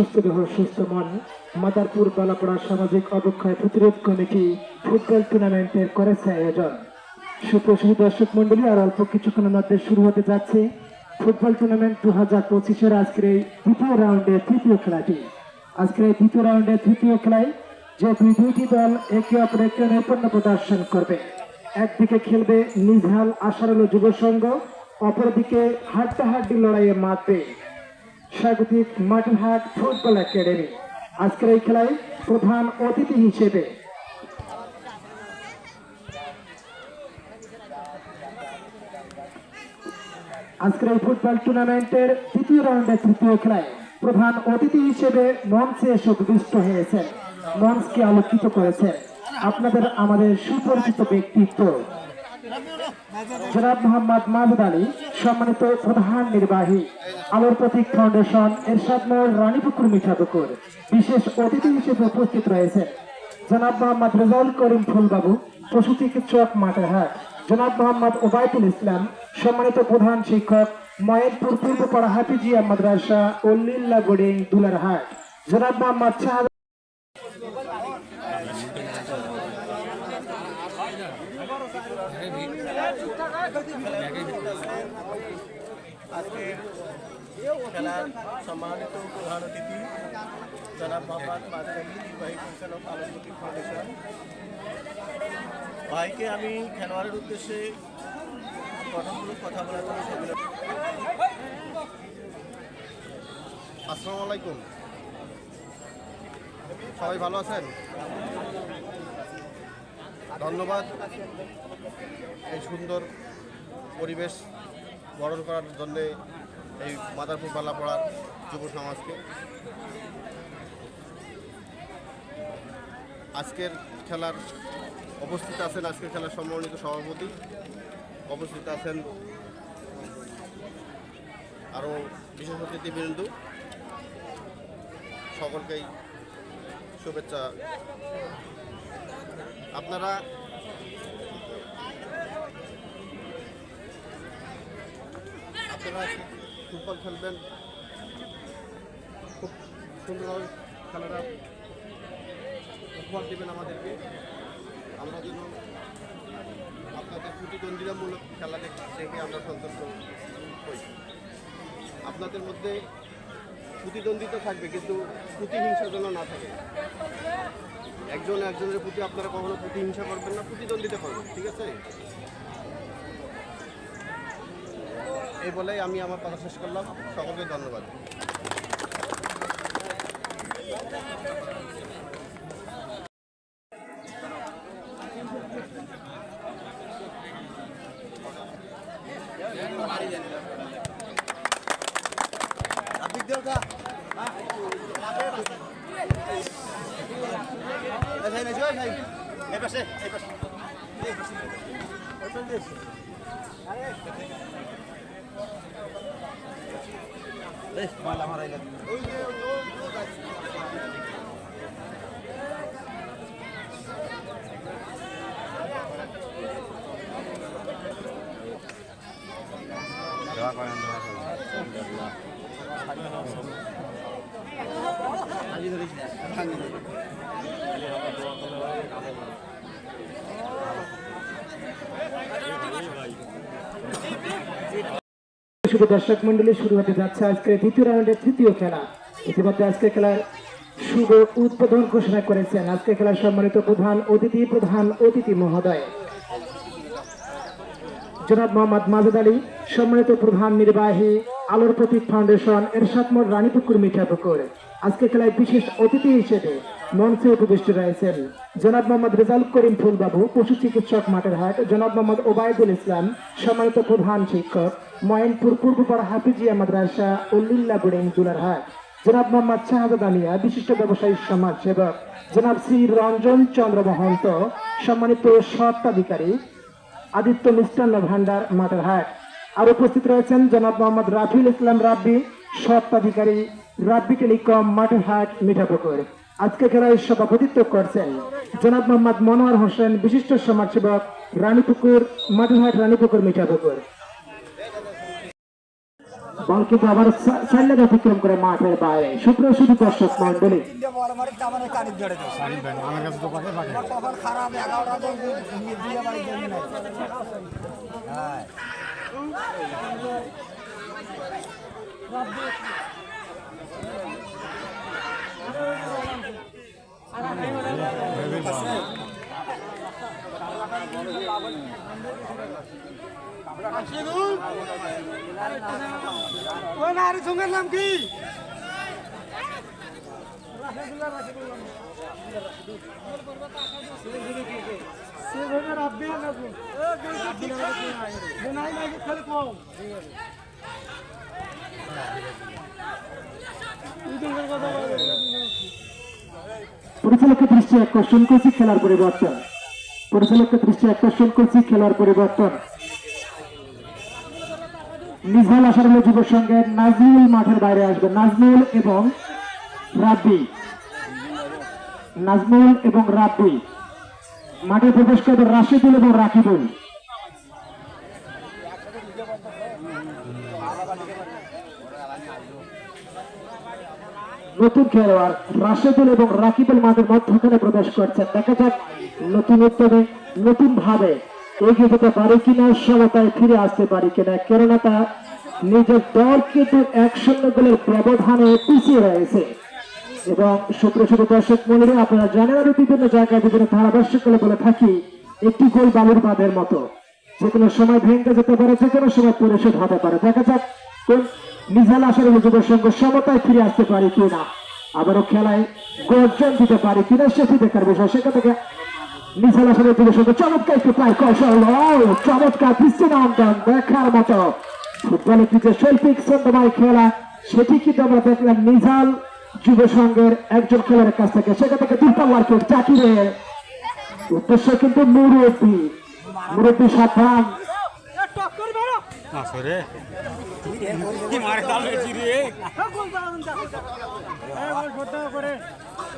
সুস্থ সুস্থ মন। মাদারপুর বালাপাড়া সামাজিক অবক্ষয় প্রতিরোধ কমিটি ফুটবল টুর্নামেন্টের করেছে আয়োজন। সুপ্রসিদ্ধ দর্শক মন্ডলী আর অল্প কিছুক্ষণের মধ্যে শুরু হতে যাচ্ছে ফুটবল টুর্নামেন্ট দু হাজার পঁচিশের আজকের এই দ্বিতীয় রাউন্ডের তৃতীয় খেলাটি। আজকের এই দ্বিতীয় রাউন্ডের তৃতীয় খেলায় যে দুই দুইটি দল একে অপরকে নৈপুণ্য প্রদর্শন করবে। একদিকে খেলবে নিঝাল আশারুল যুব সংঘ, অপরদিকে হাড্ডাহাড্ডি লড়াইয়ে মাতবে স্বাগতিক মাটিহাট ফুটবল একাডেমি। আজকের এই খেলায় প্রধান অতিথি হিসেবে আজকের এই ফুটবল টুর্নামেন্টের তৃতীয় রাউন্ডের তৃতীয় খেলায় প্রধান অতিথি হিসেবে মঞ্চে এসে উপবিষ্ট হয়েছেন। মঞ্চকে আলোকিত করেছেন। আপনাদের আমাদের সুপরিচিত ব্যক্তিত্ব। জনাব মোহাম্মদ মাহমুদ আলী, সম্মানিত প্রধান নির্বাহী, আলোর প্রতীক ফাউন্ডেশন এরশাদ মোড় রানীপুকুর মিঠাপুকুর বিশেষ অতিথি হিসেবে উপস্থিত রয়েছেন জনাব মোহাম্মদ রেজাউল করিম ফুলবাবু, পশু চিকিৎসক মাঠেরহাট জনাব মোহাম্মদ ওবায়দুল ইসলাম, সম্মানিত প্রধান শিক্ষক, ময়েরপুর পূর্বপাড়া হাফিজিয়া মাদ্রাসা উল্লিল্লা গোডিং দুলারহাট, জনাব মোহাম্মদ আজকের খেলার সম্মানিত প্রধান অতিথি জনাব মোহাম্মদ নির্বাহী পরিচালক ফাউন্ডেশন ভাইকে আমি খেলোয়াড়ের উদ্দেশ্যে গঠনমূলক কথা বলার জন্য আসসালামু আলাইকুম। সবাই ভালো আছেন? ধন্যবাদ এই সুন্দর পরিবেশ গঠন করার জন্যে এই মাদারপুর বালাপড়ার যুব সমাজকে। আজকের খেলার উপস্থিত আছেন, আজকের খেলার সম্মানিত সভাপতি। উপস্থিত আছেন আরও বিশেষ অতিথিবৃন্দু। সকলকেই শুভেচ্ছা। আপনারা আপনারা ফুটবল খেলবেন। খুব সুন্দরভাবে খেলাটা উপহার দেবেন আমাদেরকে। আমরা যেন আপনাদের প্রতিদ্বন্দ্বিতামূলক খেলা দেখে আমরা সন্তুষ্ট হই। আপনাদের মধ্যে প্রতিদ্বন্দ্বিতা থাকবে, কিন্তু প্রতিহিংসা যেন না থাকে। একজন একজনের প্রতি আপনারা কখনো প্রতিহিংসা করবেন না, প্রতিদ্বন্দ্বিতা করবেন, ঠিক আছে? এই বলেই আমি আমার কথা শেষ করলাম। সকলকে ধন্যবাদ। দোয়া করেন দোয়া করেন শুভ দর্শক মন্ডলী শুরু হতে যাচ্ছে আজকের দ্বিতীয় রাউন্ডের তৃতীয় খেলা। ইতিমধ্যে আজকের খেলার শুভ উদ্বোধন ঘোষণা করেছেন। আজকের খেলার সম্মানিত প্রধান অতিথি প্রধান অতিথি মহোদয়। জনাব মোহাম্মদ মাজেদ আলী, সম্মানিত প্রধান নির্বাহী, আলোর প্রতীক ফাউন্ডেশন, এরশাদ মোড়, রানীপুকুর, মিঠাপুকুর। আজকে খেলায় বিশেষ অতিথি হিসেবে মঞ্চে উপবিষ্ট রয়েছেন জনাব মোহাম্মদ রেজাউল করিম ফুলবাবু, পশু চিকিৎসক মাঠের হাট জনাব মোহাম্মদ ওবায়দুল ইসলাম, সম্মানিত প্রধান শিক্ষক ময়নপুর পূর্বপাড়া হাফিজিয়া মাদ্রাসা উল্লিল্লা বুড়িং দুলারহাট জনাব মোহাম্মদ শাহাদ আলিয়া বিশিষ্ট ব্যবসায়ী সমাজ সেবক জনাব শ্রী রঞ্জন চন্দ্র মহন্ত সম্মানিত স্বত্বাধিকারী, আদিত্য মিষ্টান্ন ভান্ডার মাটারহাট আর উপস্থিত রয়েছেন জনাব মোহাম্মদ রাফিল ইসলাম রাব্বি, স্বত্বাধিকারী, রাব্বি টেলিকম মাটারহাট মিঠাপুকুর। আজকে খেলায় সভাপতিত্ব করছেন জনাব মোহাম্মদ মনোয়ার হোসেন, বিশিষ্ট সমাজসেবক, রানীপুকুর মাটারহাট রানীপুকুর, মিঠাপুকুর। বল কিন্তু আবার সাইলের অতিক্রম করে মাঠের বাইরে সুপ্রিয় শুধু দর্শক মন্ডলী কপাল ওই নারী সঙ্গের নাম কি? পরিচালকের দৃষ্টি আকর্ষণ করছি, খেলার পরিবর্তন। পরিচালকের দৃষ্টি আকর্ষণ করছি, খেলার পরিবর্তন। নিজাল আসার যুব সঙ্গে নাজমুল মাঠের বাইরে আসবে নাজমুল এবং রাব্বি। নাজমুল এবং রাব্বি। মাঠে প্রবেশ করবে রাশিদুল এবং রাকিবুল। নতুন খেলোয়াড় রাশেদুল এবং রাকিবুল মাঠের মধ্যখানে প্রবেশ করছেন। দেখা যাক নতুন উদ্যোগে নতুন ভাবে এগিয়ে যেতে পারে কিনা সমতায় ফিরে আসতে পারে কিনা, কেননা তা নিজের দল কিন্তু এক শূন্য গোলের ব্যবধানে পিছিয়ে রয়েছে। এবং সুপ্রসিদ্ধ দর্শক মন্ডলী, আপনারা জানেন আমি বিভিন্ন জায়গায় বিভিন্ন ধারাভাষ্য করে বলে থাকি, একটি গোল বালুর বাঁধের মতো। যে কোনো সময় ভেঙে যেতে পারে যে কোনো সময় পরিশোধ হতে পারে। দেখা যাক কোন নিজাল আসার যুব সংঘ সমতায় ফিরে আসতে পারে কিনা। আবারও খেলায় গর্জন দিতে পারে কিনা, সেটি দেখার বিষয়। সেখান থেকে নিজাল আসার যুব সংঘ চমৎকার একটু প্রায় কৌশল চমৎকার দৃষ্টিনন্দন দেখার মতো। ফুটবলের যে শৈল্পিক ছন্দময় খেলা সেটি কিন্তু আমরা দেখলাম নিজাল যুব সংঘের একজন খেলোয়াড়ের কাছ থেকে। সেখান থেকে দুপাল্লার কেউ জাকিরের উদ্দেশ্য কিন্তু মুরব্বী। মুরব্বী সাবধান।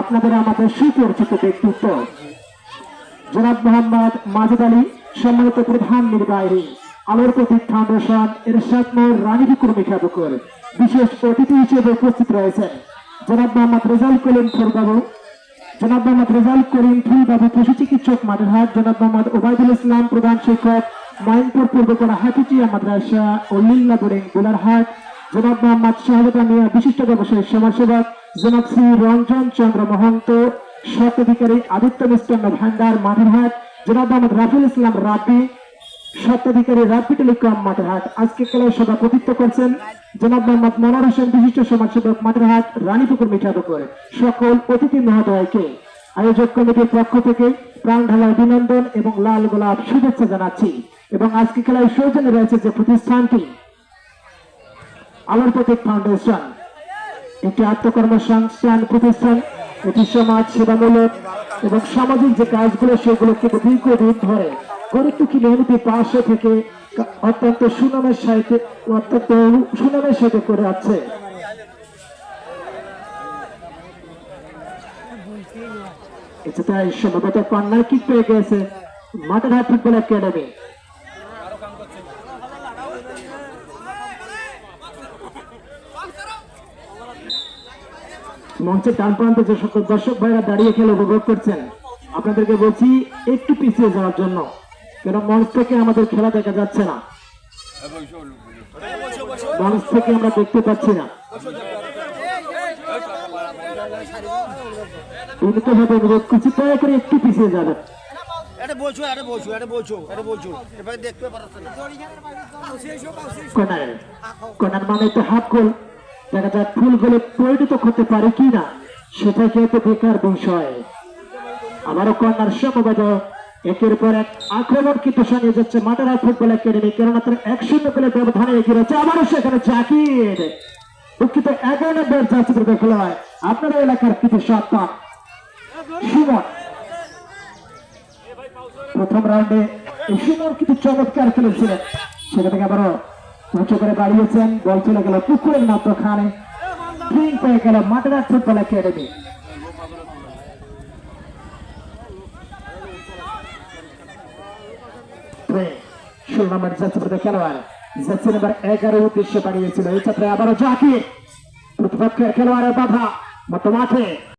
আপনাদের আমাদের সুপরিচিত ব্যক্তিত্ব। জনাব মোহাম্মদ মাজেদ আলী, সম্মানিত প্রধান নির্বাহী, আলোর প্রতীক ফাউন্ডেশন এরশাদ মোর রানী কর্মী খ্যাতকর বিশেষ অতিথি হিসেবে উপস্থিত রয়েছেন জনাব মোহাম্মদ রেজাল করিম ফুলবাবু, জনাব মোহাম্মদ রেজাল করিম ফুলবাবু পশু চিকিৎসক মাঠেরহাট, জনাব মোহাম্মদ ওবায়দুল ইসলাম প্রধান শিক্ষক মাইনপুর পূর্বপাড়া হাকিটিয়া মাদ্রাসা ও লিল্লা বোর্ডিং গোলারহাট, জনাব মোহাম্মদ শাহাদা মিয়া বিশিষ্ট ব্যবসায়ী, সমাজসেবক জনাব শ্রী রঞ্জন চন্দ্র মহন্ত স্বত্বাধিকারী আদিত্য মিষ্টান্ন ভান্ডার মাঠেরহাট জনাব মোহাম্মদ রাফিল ইসলাম রাব্বি স্বত্বাধিকারী রাব্বি টেলিকম মাঠেরহাট আজকে খেলায় সভাপতিত্ব করছেন জনাব মোহাম্মদ মনোয়ার হোসেন, বিশিষ্ট সমাজসেবক মাঠেরহাট রানীপুকুর মিঠাপুকুর সকল অতিথি মহোদয়কে আয়োজক কমিটির পক্ষ থেকে প্রাণ ঢালা অভিনন্দন এবং লাল গোলাপ শুভেচ্ছা জানাচ্ছি। এবং আজকে খেলায় সৌজন্যে রয়েছে যে প্রতিষ্ঠানটি, আলোর প্রতীক ফাউন্ডেশন। একটি আত্মকর্মসংস্থান প্রতিষ্ঠান এটি সমাজ সেবামূলক এবং সামাজিক যে কাজগুলো সেগুলো কিন্তু দীর্ঘদিন ধরে গরিবদুঃখী মেহনতি পাশে থেকে অত্যন্ত সুনামের সাথে, অত্যন্ত সুনামের সাথে করে আছে। তাই সম্ভবত কন্যার কিক পেয়ে গেছে মাঠের হাট ফুটবল একাডেমি। মঞ্চের ডান প্রান্তে যে সকল দর্শক ভাইরা দাঁড়িয়ে খেলে উপভোগ করছেন আপনাদেরকে বলছি একটু পিছিয়ে যাওয়ার জন্য। কেন মঞ্চ থেকে আমাদের খেলা দেখা যাচ্ছে না। মঞ্চ থেকে আমরা দেখতে পাচ্ছি না। অনুরোধ করছি দয়া করে একটু পিছিয়ে যাবেন। কর্নার মানে তো হাফ গোল। দেখা যাক ফুল গোলে পরিণত করতে পারে কি না সেটা কিন্তু বেকার বিষয়। আবারও কর্নার সমবেত একের পর এক আক্রমণ কিন্তু সানিয়ে যাচ্ছে মাটারা ফুটবল একাডেমি, কেননা তার এক শূন্য গোলের ব্যবধানে এগিয়ে রয়েছে। আবারও সেখানে জাকির। দুঃখিত, এগারো নম্বর জার্সি পরে খেলোয়াড় আপনার এলাকার কিছু সন্তান সুমন, প্রথম রাউন্ডে সুমন কিন্তু চমৎকার খেলেছিলেন। সেটা থেকে আবারও উঁচু করে বাড়িয়েছেন বল চলে গেল পুকুরের মতো খানে। ড্রিঙ্ক পেয়ে গেল মাদ্রাস ফুটবল একাডেমি খেলোয়াড়। বাড়িয়েছিল এই আবারও জাকির। প্রতিপক্ষের খেলোয়াড়ের বাধা। মতো মাঠে